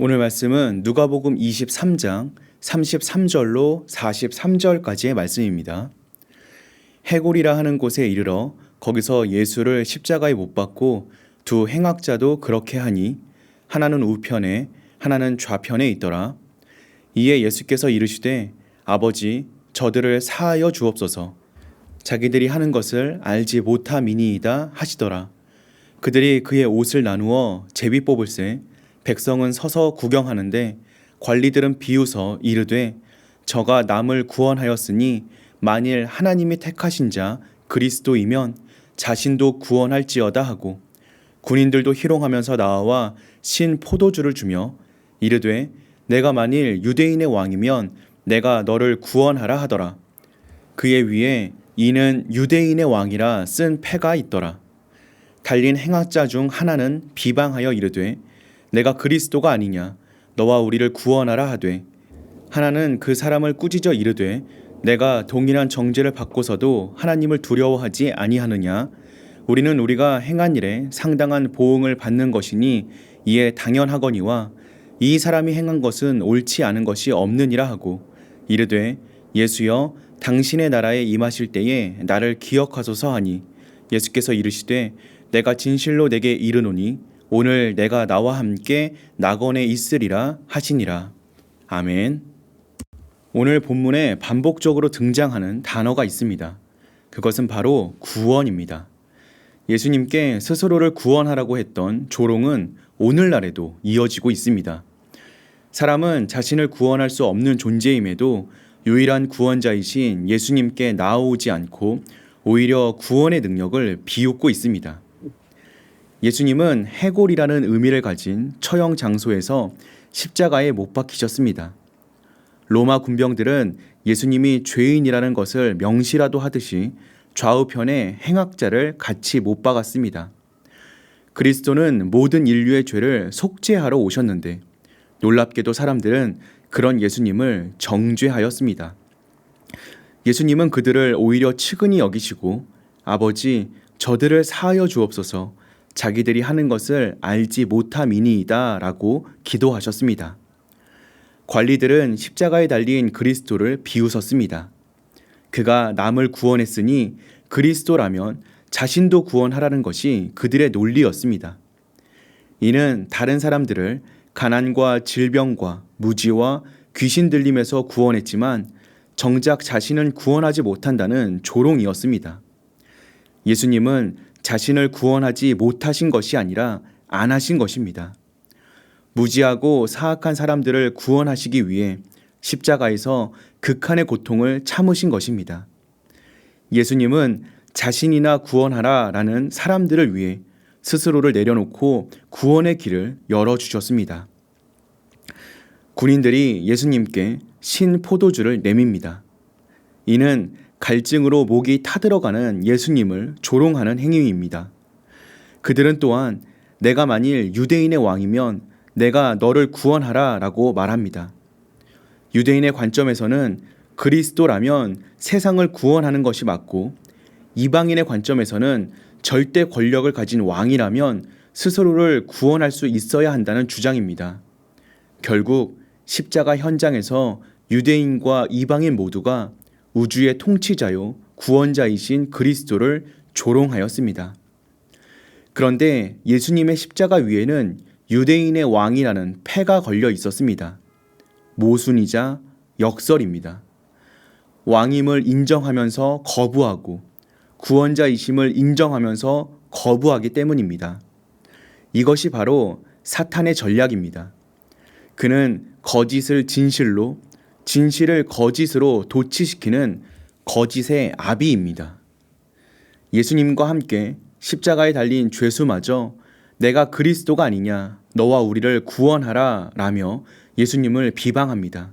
오늘 말씀은 누가복음 23장 33절로 43절까지의 말씀입니다. 해골이라 하는 곳에 이르러 거기서 예수를 십자가에 못 박고 두 행악자도 그렇게 하니 하나는 우편에 하나는 좌편에 있더라. 이에 예수께서 이르시되 아버지 저들을 사하여 주옵소서 자기들이 하는 것을 알지 못함이니이다 하시더라. 그들이 그의 옷을 나누어 제비 뽑을세 백성은 서서 구경하는데 관리들은 비웃어 이르되 저가 남을 구원하였으니 만일 하나님이 택하신 자 그리스도이면 자신도 구원할지어다 하고 군인들도 희롱하면서 나와 신 포도주를 주며 이르되 내가 만일 유대인의 왕이면 내가 너를 구원하라 하더라. 그의 위에 이는 유대인의 왕이라 쓴 패가 있더라. 달린 행악자 중 하나는 비방하여 이르되 내가 그리스도가 아니냐? 너와 우리를 구원하라 하되 하나는 그 사람을 꾸짖어 이르되 내가 동일한 정죄를 받고서도 하나님을 두려워하지 아니하느냐? 우리는 우리가 행한 일에 상당한 보응을 받는 것이니 이에 당연하거니와 이 사람이 행한 것은 옳지 않은 것이 없느니라 하고 이르되 예수여 당신의 나라에 임하실 때에 나를 기억하소서 하니 예수께서 이르시되 내가 진실로 내게 이르노니 오늘 내가 나와 함께 낙원에 있으리라 하시니라. 아멘. 오늘 본문에 반복적으로 등장하는 단어가 있습니다. 그것은 바로 구원입니다. 예수님께 스스로를 구원하라고 했던 조롱은 오늘날에도 이어지고 있습니다. 사람은 자신을 구원할 수 없는 존재임에도 유일한 구원자이신 예수님께 나아오지 않고 오히려 구원의 능력을 비웃고 있습니다. 예수님은 해골이라는 의미를 가진 처형 장소에서 십자가에 못 박히셨습니다. 로마 군병들은 예수님이 죄인이라는 것을 명시라도 하듯이 좌우편에 행악자를 같이 못 박았습니다. 그리스도는 모든 인류의 죄를 속죄하러 오셨는데 놀랍게도 사람들은 그런 예수님을 정죄하였습니다. 예수님은 그들을 오히려 측은히 여기시고 아버지 저들을 사하여 주옵소서 자기들이 하는 것을 알지 못함이니이다 라고 기도하셨습니다. 관리들은 십자가에 달린 그리스도를 비웃었습니다. 그가 남을 구원했으니 그리스도라면 자신도 구원하라는 것이 그들의 논리였습니다. 이는 다른 사람들을 가난과 질병과 무지와 귀신 들림에서 구원했지만 정작 자신은 구원하지 못한다는 조롱이었습니다. 예수님은 자신을 구원하지 못하신 것이 아니라 안 하신 것입니다. 무지하고 사악한 사람들을 구원하시기 위해 십자가에서 극한의 고통을 참으신 것입니다. 예수님은 자신이나 구원하라 라는 사람들을 위해 스스로를 내려놓고 구원의 길을 열어주셨습니다. 군인들이 예수님께 신 포도주를 내밉니다. 이는 갈증으로 목이 타들어가는 예수님을 조롱하는 행위입니다. 그들은 또한 내가 만일 유대인의 왕이면 내가 너를 구원하라 라고 말합니다. 유대인의 관점에서는 그리스도라면 세상을 구원하는 것이 맞고 이방인의 관점에서는 절대 권력을 가진 왕이라면 스스로를 구원할 수 있어야 한다는 주장입니다. 결국 십자가 현장에서 유대인과 이방인 모두가 우주의 통치자요 구원자이신 그리스도를 조롱하였습니다. 그런데 예수님의 십자가 위에는 유대인의 왕이라는 패가 걸려 있었습니다. 모순이자 역설입니다. 왕임을 인정하면서 거부하고 구원자이심을 인정하면서 거부하기 때문입니다. 이것이 바로 사탄의 전략입니다. 그는 거짓을 진실로, 진실을 거짓으로 도취시키는 거짓의 아비입니다. 예수님과 함께 십자가에 달린 죄수마저 내가 그리스도가 아니냐, 너와 우리를 구원하라 라며 예수님을 비방합니다.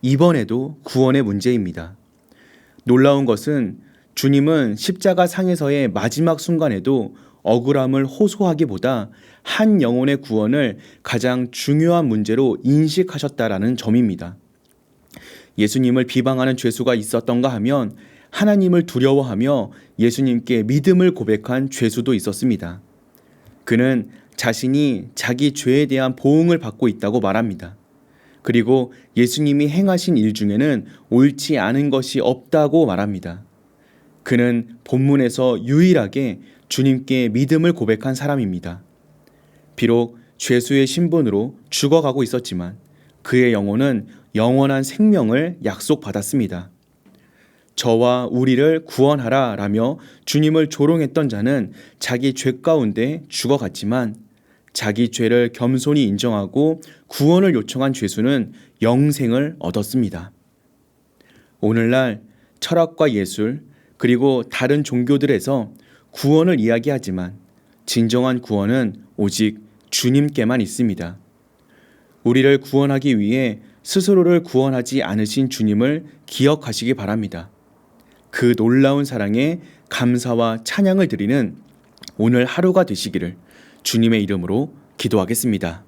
이번에도 구원의 문제입니다. 놀라운 것은 주님은 십자가 상에서의 마지막 순간에도 억울함을 호소하기보다 한 영혼의 구원을 가장 중요한 문제로 인식하셨다라는 점입니다. 예수님을 비방하는 죄수가 있었던가 하면 하나님을 두려워하며 예수님께 믿음을 고백한 죄수도 있었습니다. 그는 자신이 자기 죄에 대한 보응을 받고 있다고 말합니다. 그리고 예수님이 행하신 일 중에는 옳지 않은 것이 없다고 말합니다. 그는 본문에서 유일하게 주님께 믿음을 고백한 사람입니다. 비록 죄수의 신분으로 죽어가고 있었지만 그의 영혼은 영원한 생명을 약속받았습니다. 저와 우리를 구원하라 라며 주님을 조롱했던 자는 자기 죄 가운데 죽어갔지만 자기 죄를 겸손히 인정하고 구원을 요청한 죄수는 영생을 얻었습니다. 오늘날 철학과 예술 그리고 다른 종교들에서 구원을 이야기하지만 진정한 구원은 오직 주님께만 있습니다. 우리를 구원하기 위해 스스로를 구원하지 않으신 주님을 기억하시기 바랍니다. 그 놀라운 사랑에 감사와 찬양을 드리는 오늘 하루가 되시기를 주님의 이름으로 기도하겠습니다.